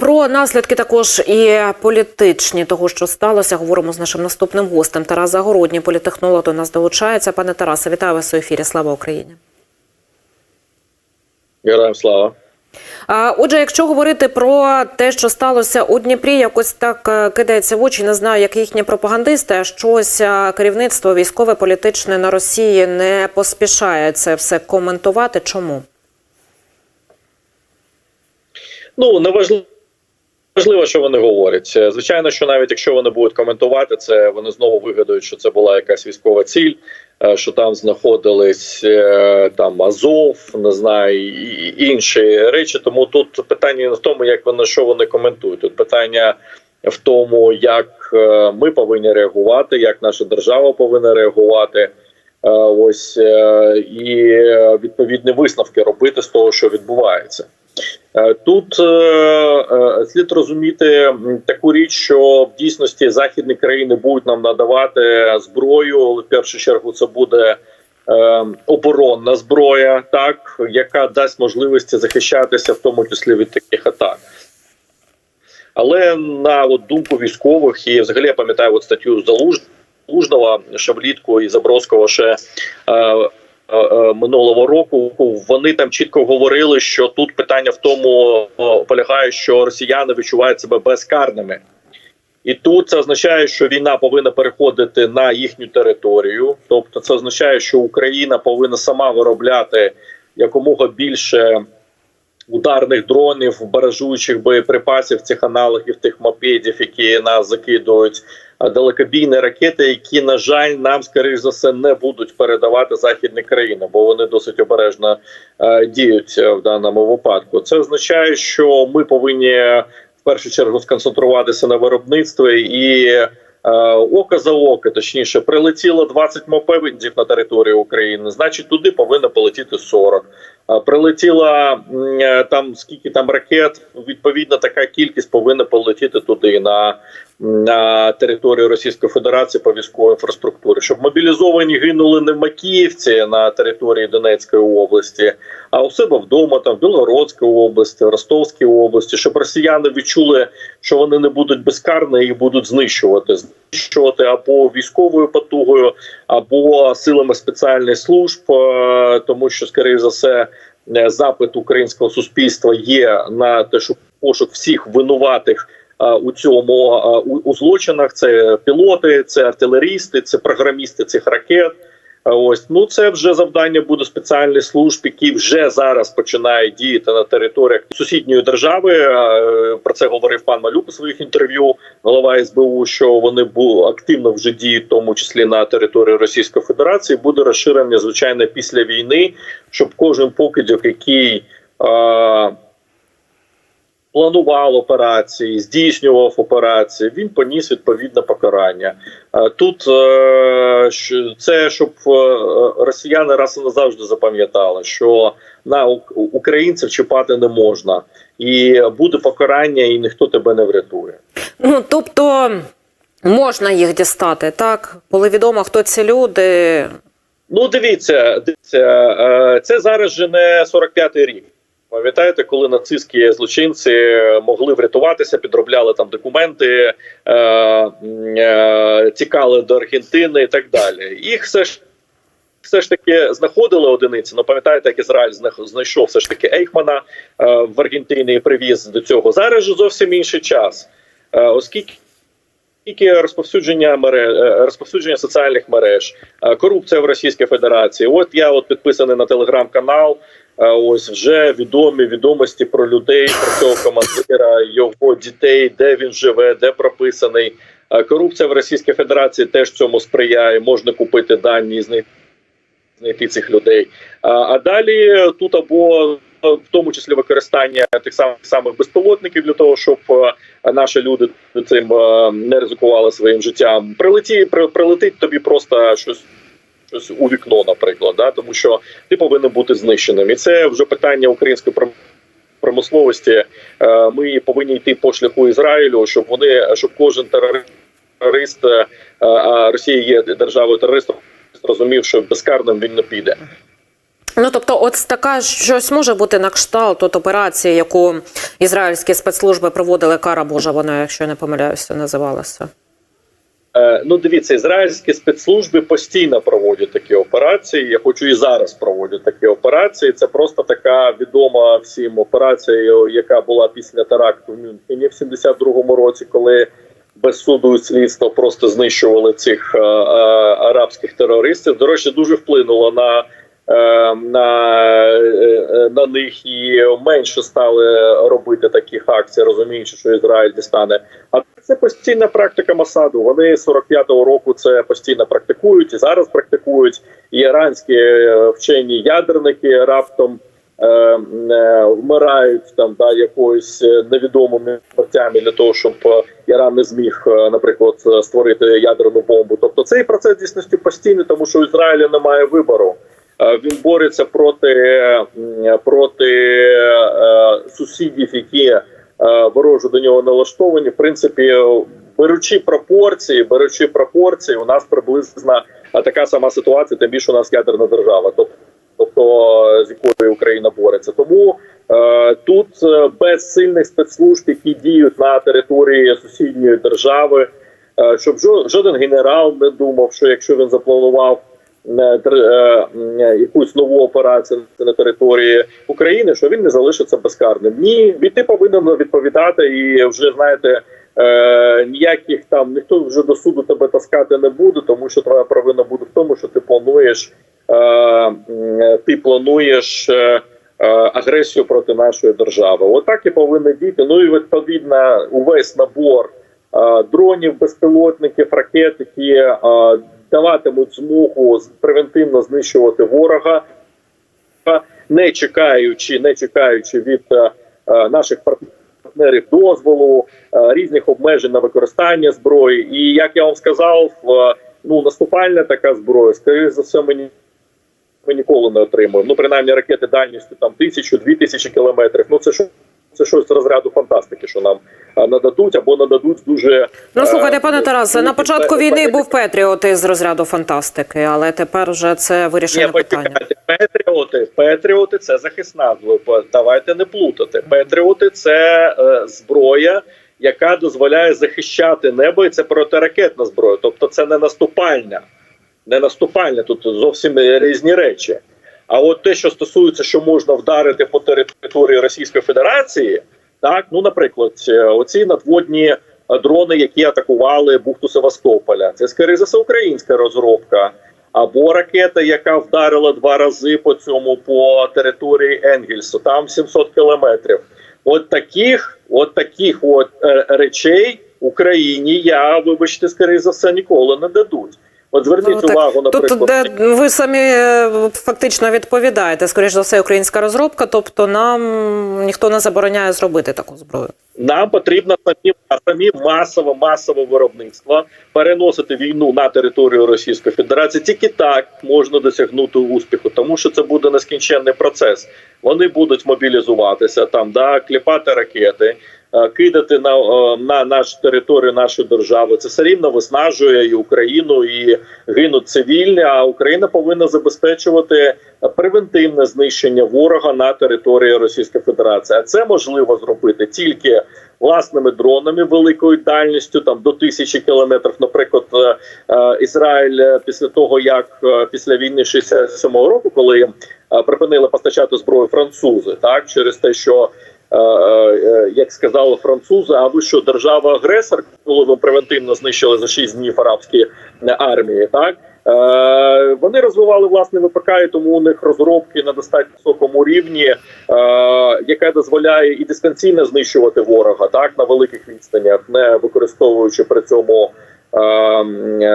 Про наслідки також і політичні того, що сталося, говоримо з нашим наступним гостем. Тарас Загородній, політехнолог, до нас долучається. Пане Тарасе, вітаю вас у ефірі. Слава Україні. Героям слава. Отже, якщо говорити про те, що сталося у Дніпрі, якось так е, кидається в очі. Не знаю, як їхні пропагандисти, а щось е, керівництво військове політичне на Росії не поспішає це все коментувати. Чому? Ну неважливо. Важливо, що вони говорять. Е, Звичайно, що навіть якщо вони будуть коментувати це, вони знову вигадають, що це була якась військова ціль, е, що там знаходились е, там Азов, не знаю, інші речі. Тому тут питання не в тому, як вони що вони коментують. Тут питання в тому, як ми повинні реагувати, як наша держава повинна реагувати. Ось і відповідні висновки робити з того, що відбувається. Е, Тут е, е, слід розуміти таку річ, що в дійсності західні країни будуть нам надавати зброю. але В першу чергу це буде оборонна зброя, так яка дасть можливості захищатися, в тому числі від таких атак. Але на от, думку військових, і взагалі я пам'ятаю от статтю Залуж- Залужного, ще влітку і Забродського ще минулого року. Вони там чітко говорили, що тут питання в тому полягає, що росіяни відчувають себе безкарними. І тут це означає, що війна повинна переходити на їхню територію. Тобто, це означає, що Україна повинна сама виробляти якомога більше ударних дронів, баражуючих боєприпасів, цих аналогів, тих мопедів, які нас закидують, далекобійні ракети, які на жаль нам скоріш за все не будуть передавати західні країни, бо вони досить обережно е, діють е, в даному випадку. Це означає, що ми повинні в першу чергу сконцентруватися на виробництві і. Е, Око за око, точніше, прилетіло 20 мопедів на територію України. Значить, туди повинно полетіти 40. Прилетіла е, там скільки там ракет. Відповідно, така кількість повинна полетіти туди на, на територію Російської Федерації по військовій інфраструктурі, щоб мобілізовані гинули не в Макіївці на території Донецької області, а у себе вдома, там в Білгородській області, Ростовській області, щоб росіяни відчули, що вони не будуть безкарні, їх будуть знищувати, знищувати або військовою потугою, або силами спеціальних служб, е, тому що, скоріше за все, е, запит українського суспільства є на те, що пошук всіх винуватих. е, У цьому у, у злочинах це пілоти, це артилерісти, це програмісти цих ракет. Е, Ось ну це вже завдання буде спеціальних служб, які вже зараз починають діяти на територіях сусідньої держави. Е, Про це говорив пан Малюк у своїх інтерв'ю. Голова СБУ, що вони активно вже діють, в тому числі на території Російської Федерації. Буде розширення звичайно після війни, щоб кожен покидьок, який е, планував операції, здійснював операції, він поніс відповідне покарання. Е, Тут е, це щоб е, росіяни раз і назавжди запам'ятали, що на українців чіпати не можна, і буде покарання, і ніхто тебе не врятує. Ну тобто можна їх дістати, так коли відомо, хто ці люди. Ну, дивіться, дивіться, це зараз же не 45-й рік. Пам'ятаєте, коли нацистські злочинці могли врятуватися, підробляли там документи, е, е, тікали до Аргентини і так далі. Їх все ж все ж таки знаходили одиниці. Ну пам'ятаєте, як Ізраїль знайшов все ж таки Ейхмана е, в Аргентині і привіз до цього. Зараз же зовсім інший час, е, оскільки. Тільки розповсюдження мереж, розповсюдження соціальних мереж, е, корупція в Російській Федерації. От я от підписаний на телеграм-канал. Е, Ось вже відомі відомості про людей, про цього командира, його дітей, де він живе, де прописаний. Е, Корупція в Російській Федерації теж цьому сприяє. Можна купити дані знайти знайти цих людей. А, а далі тут або е, в тому числі використання тих самих самих безпілотників для того, щоб е, наші люди цим е, не ризикували своїм життям. Прилеті при, прилетить тобі просто щось. Щось у вікно, наприклад, да тому що ти повинен бути знищеним, і це вже питання української промисловості. Е, Ми повинні йти по шляху Ізраїлю, щоб вони щоб кожен терорист, е, а Росія є державою терористом, розумів, що безкарним він не піде. Ну тобто, от така щось може бути на кшталт от операції, яку ізраїльські спецслужби проводили кара Божа, вона, якщо я не помиляюся, називалася. Е, Ну, дивіться, ізраїльські спецслужби постійно проводять такі операції. Я хочу і зараз проводять такі операції. Це просто така відома всім операція, яка була після теракту в Мюнхені в 72-му році, коли без суду і слідства просто знищували цих а, а, арабських терористів. До речі, дуже вплинуло на. Е, На, е, на них і менше стали робити таких акцій, розуміючи, що Ізраїль дістане а це постійна практика Масаду. Вони з 45-го року це постійно практикують і зараз практикують. Іранські е, вчені ядерники раптом е, е, вмирають там да якоюсь е, невідомими смертями для того, щоб е, Іран не зміг, е, наприклад, е, створити ядерну бомбу. Тобто цей процес дійсності постійний, тому що у Ізраїля немає вибору. Е, Він бореться проти, проти е, сусідів, які е, ворожу до нього налаштовані. В принципі, беручи пропорції, беручи пропорції, у нас приблизно така сама ситуація, тим більше у нас ядерна держава, тобто, з якою Україна бореться. Тому тут без сильних спецслужб, які діють на території сусідньої держави, щоб жо- жоден генерал не думав, що якщо він запланував якусь нову операцію на території України, що він не залишиться безкарним. Ні, від ти повинен відповідати і вже знаєте. Е, ніяких там ніхто вже до суду тебе таскати не буде, тому що твоя провина буде в тому, що ти плануєш, е, ти плануєш е, е, агресію проти нашої держави. Отак і повинні діти. Ну і відповідно увесь набор е, дронів, безпілотників, ракет, які е, даватимуть змогу превентивно знищувати ворога, не чекаючи, не чекаючи від е, е, наших партнерів дозволу, е, різних обмежень на використання зброї. І як я вам сказав, ну наступальна така зброя, скоріше за все, мені. Ми ніколи не отримуємо. Ну, принаймні, ракети дальністю там тисячу, дві тисячі кілометрів. Ну це що це щось розряду фантастики, що нам е, нададуть або нададуть дуже Ну слухайте, е, пане Тарасе, на початку війни був Петріот із розряду фантастики, але тепер вже це вирішене Ні, питання. Петріоти, Петріоти це захисна. Давайте не плутати. Петріоти це е, зброя, яка дозволяє захищати небо, і це протиракетна зброя. Тобто це не наступальня. Не наступальня, тут зовсім різні речі. А от те, що стосується, що можна вдарити по території Російської Федерації, так ну, наприклад, е, оці надводні е, дрони, які атакували бухту Севастополя, це скоріше українська розробка. Або ракета, яка вдарила два рази по цьому по території Енгельсу, там 700 кілометрів. От таких, от таких от е, речей Україні я, вибачте, скоріше за все, ніколи не дадуть. От зверніть Ну, увагу, Тут наприклад, де ви самі е, фактично відповідаєте, скоріш за все, українська розробка, тобто нам ніхто не забороняє зробити таку зброю. Нам потрібно самі, самі масове масове виробництво переносити війну на територію Російської Федерації. Тільки так можна досягнути успіху, тому що це буде нескінченний процес. Вони будуть мобілізуватися там, да кліпати ракети, кидати на, е, на нашу територію нашої держави. Це все рівно виснажує і Україну, і гинуть цивільні. А Україна повинна забезпечувати превентивне знищення ворога на території Російської Федерації. А це можливо зробити тільки власними дронами великою дальністю, там до тисячі кілометрів. Наприклад, е, е, Ізраїль е, після того, як е, після війни 67-го року, коли е, припинили постачати зброю французи, так через те, що е, е, як сказали французи, а ви що держава-агресор, коли ви превентивно знищили за 6 днів арабські е, армії, так. Е, Вони розвивали власне ВПК, і тому у них розробки на достатньо високому рівні, е, яка дозволяє і дистанційно знищувати ворога так на великих відстанях, не використовуючи при цьому е,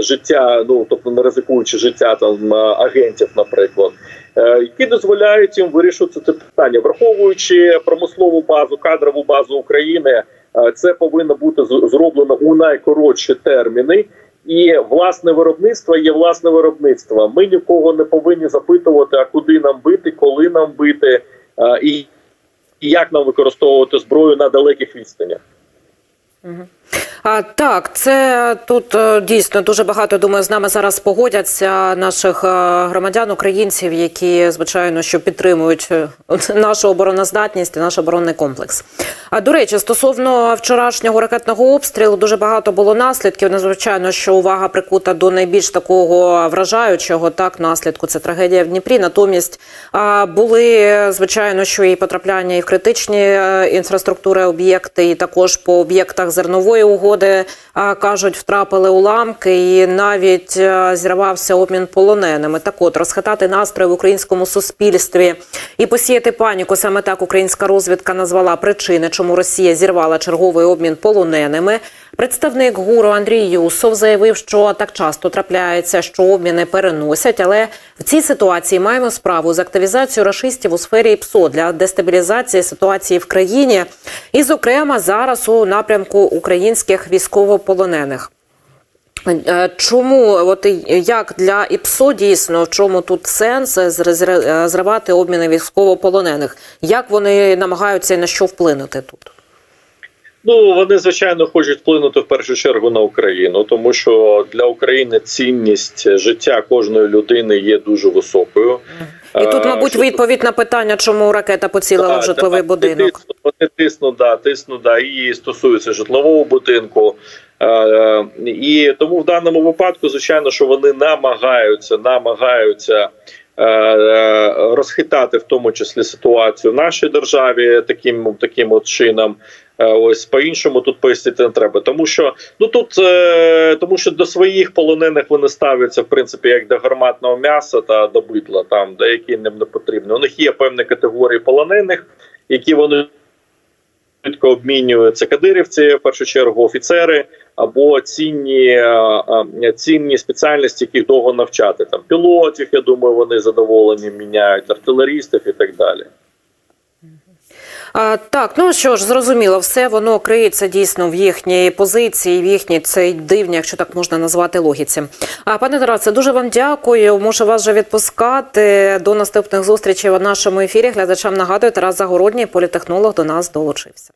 життя, ну тобто не ризикуючи життя там е, агентів, наприклад, е, які дозволяють їм вирішувати це питання, враховуючи промислову базу, кадрову базу України. е, Це повинно бути зроблено у найкоротші терміни. І власне виробництво є власне виробництво. Ми нікого не повинні запитувати, а куди нам бити, коли нам бити, е, і, як нам використовувати зброю на далеких відстанях. Так, це тут е, дійсно дуже багато. Думаю, з нами зараз погодяться наших е, громадян, українців, які звичайно що підтримують е, нашу обороноздатність і наш оборонний комплекс. А до речі, стосовно вчорашнього ракетного обстрілу, дуже багато було наслідків. Незвичайно, що увага прикута до найбільш такого вражаючого так наслідку. Це трагедія в Дніпрі. Натомість були звичайно, що і потрапляння і в критичні інфраструктури об'єкти, і також по об'єктах зернової угоди а, кажуть, втрапили уламки, і навіть зірвався обмін полоненими. Так от розхитати настрої в українському суспільстві і посіяти паніку. Саме так українська розвідка назвала причини, чому Росія зірвала черговий обмін полоненими. Представник гуру Андрій Юсов заявив, що так часто трапляється, що обміни переносять, але в цій ситуації маємо справу з активізацією рашистів у сфері ПСО для дестабілізації ситуації в країні, і, зокрема, зараз у напрямку українських військовополонених. Е, Чому от як для ІПСО дійсно в чому тут сенс зривати обміни військовополонених? Як вони намагаються і на що вплинути тут? Ну вони звичайно хочуть вплинути в першу чергу на Україну, тому що для України цінність життя кожної людини є дуже високою. І тут, Е, мабуть, відповідь на питання, чому ракета поцілила в житловий так, будинок. Вони тиснуть, да, тиснуть, да, і стосується житлового будинку. Е, і тому в даному випадку, звичайно, що вони намагаються, намагаються е, розхитати в тому числі ситуацію в нашій державі таким, таким от чином. Е, Ось по-іншому тут пояснити не треба, тому що ну тут е, тому, що до своїх полонених вони ставляться в принципі як до гарматного м'яса та до бидла, там деякі їм не потрібні. У них є певні категорії полонених, які вони швидко обмінюються кадирівці, в першу чергу офіцери або цінні, е, е, цінні спеціальності, яких довго навчати. Там пілотів, я думаю, вони задоволені міняють, артилерістів і так далі. Так, ну що ж, зрозуміло, все воно криється дійсно в їхній позиції, в їхній цей дивній, якщо так можна назвати, логіці. А пане Тарасе, дуже вам дякую. Можу вас вже відпускати. До наступних зустрічей в нашому ефірі. Глядачам нагадую, Тарас Загородній, політехнолог, до нас долучився.